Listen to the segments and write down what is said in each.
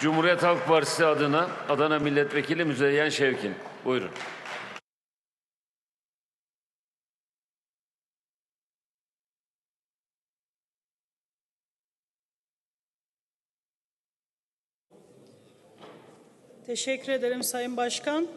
Cumhuriyet Halk Partisi adına Adana Milletvekili Müzeyyen Şevkin. Buyurun. Teşekkür ederim Sayın Başkan.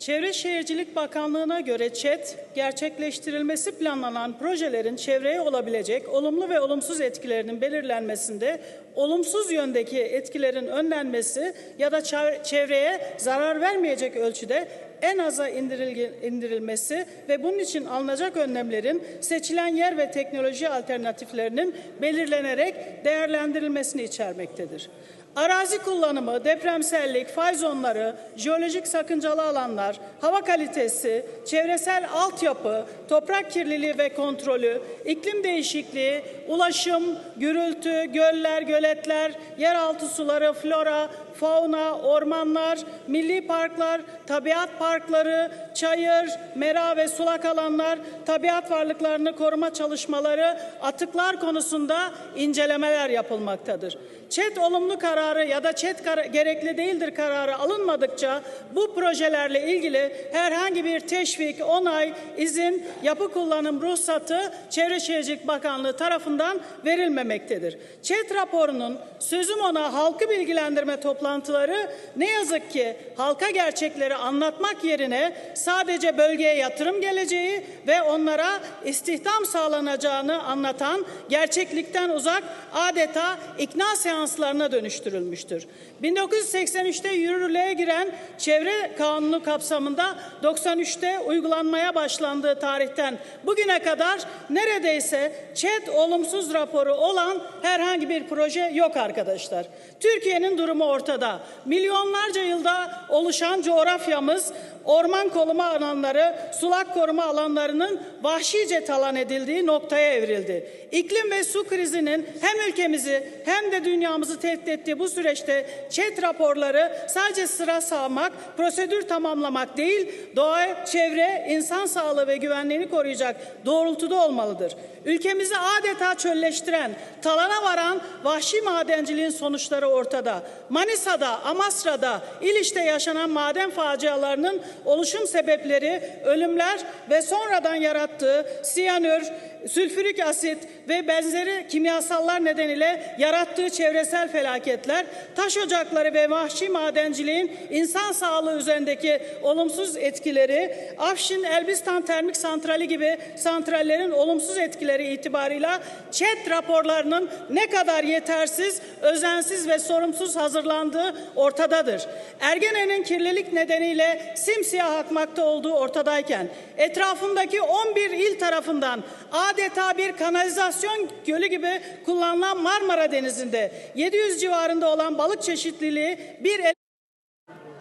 Çevre Şehircilik Bakanlığı'na göre ÇED, gerçekleştirilmesi planlanan projelerin çevreye olabilecek olumlu ve olumsuz etkilerinin belirlenmesinde olumsuz yöndeki etkilerin önlenmesi ya da çev- çevreye zarar vermeyecek ölçüde en aza indirilmesi ve bunun için alınacak önlemlerin seçilen yer ve teknoloji alternatiflerinin belirlenerek değerlendirilmesini içermektedir. Arazi kullanımı, depremsellik, fay zonları, jeolojik sakıncalı alanlar, hava kalitesi, çevresel altyapı, toprak kirliliği ve kontrolü, iklim değişikliği, ulaşım, gürültü, göller, göletler, yeraltı suları, flora, fauna, ormanlar, milli parklar, tabiat parkları, çayır, mera ve sulak alanlar, tabiat varlıklarını koruma çalışmaları, atıklar konusunda incelemeler yapılmaktadır. ÇED olumlu kararı ya da kar- gerekli değildir kararı alınmadıkça bu projelerle ilgili herhangi bir teşvik, onay, izin, yapı kullanım ruhsatı Çevre Şehircilik Bakanlığı tarafından verilmemektedir. ÇED raporunun sözüm ona halkı bilgilendirme toplantıları ne yazık ki halka gerçekleri anlatmak yerine sadece bölgeye yatırım geleceği ve onlara istihdam sağlanacağını anlatan gerçeklikten uzak adeta ikna seanslarına dönüştürülmüştür. 1983'te yürürlüğe giren Çevre Kanunu kapsamında 93'te uygulanmaya başlandığı tarihten bugüne kadar neredeyse ÇED olumsuz raporu olan herhangi bir proje yok arkadaşlar. Türkiye'nin durumu ortada. Milyonlarca yılda oluşan coğrafyamız orman koruma alanları, sulak koruma alanlarının vahşice talan edildiği noktaya evrildi. İklim ve su krizinin hem ülkemizi hem de dünyamızı tehdit ettiği bu süreçte ÇED raporları sadece sıra sağmak, prosedür tamamlamak değil, doğa, çevre, insan sağlığı ve güvenliğini koruyacak doğrultuda olmalıdır. Ülkemizi adeta çölleştiren, talana varan vahşi madenciliğin sonuçları ortada. Manisa'da, Amasra'da, İliç'te yaşanan maden facialarının oluşum sebepleri ölümler ve sonradan yarattığı siyanür, sülfürik asit ve benzeri kimyasallar nedeniyle yarattığı çevresel felaketler, taş ocakları ve vahşi madenciliğin insan sağlığı üzerindeki olumsuz etkileri, Afşin Elbistan Termik Santrali gibi santrallerin olumsuz etkileri itibarıyla ÇED raporlarının ne kadar yetersiz, özensiz ve sorumsuz hazırlandığı ortadadır. Ergene'nin kirlilik nedeniyle simsiyah akmakta olduğu ortadayken etrafındaki 11 il tarafından adeta bir kanalizasyon gölü gibi kullanılan Marmara Denizi'nde 700 civarında olan balık çeşitliliği bir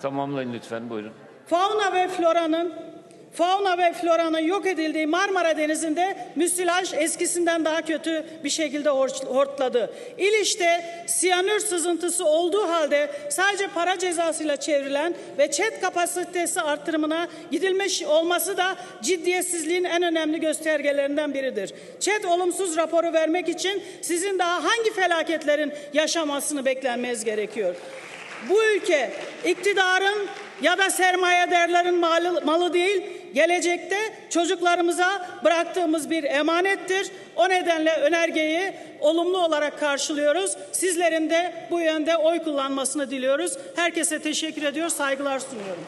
Tamamlayın lütfen. Buyurun. fauna ve floranın fauna ve floranın yok edildiği Marmara Denizi'nde müsilaj eskisinden daha kötü bir şekilde hor- hortladı. İliç'te siyanür sızıntısı olduğu halde sadece para cezasıyla çevrilen ve ÇED kapasitesi artırımına gidilmiş olması da ciddiyetsizliğin en önemli göstergelerinden biridir. ÇED olumsuz raporu vermek için sizin daha hangi felaketlerin yaşamasını beklenmeniz gerekiyor? Bu ülke iktidarın ya da sermayedarların malı, malı değil, gelecekte çocuklarımıza bıraktığımız bir emanettir. O nedenle önergeyi olumlu olarak karşılıyoruz. Sizlerin de bu yönde oy kullanmasını diliyoruz. Herkese teşekkür ediyor, saygılar sunuyorum.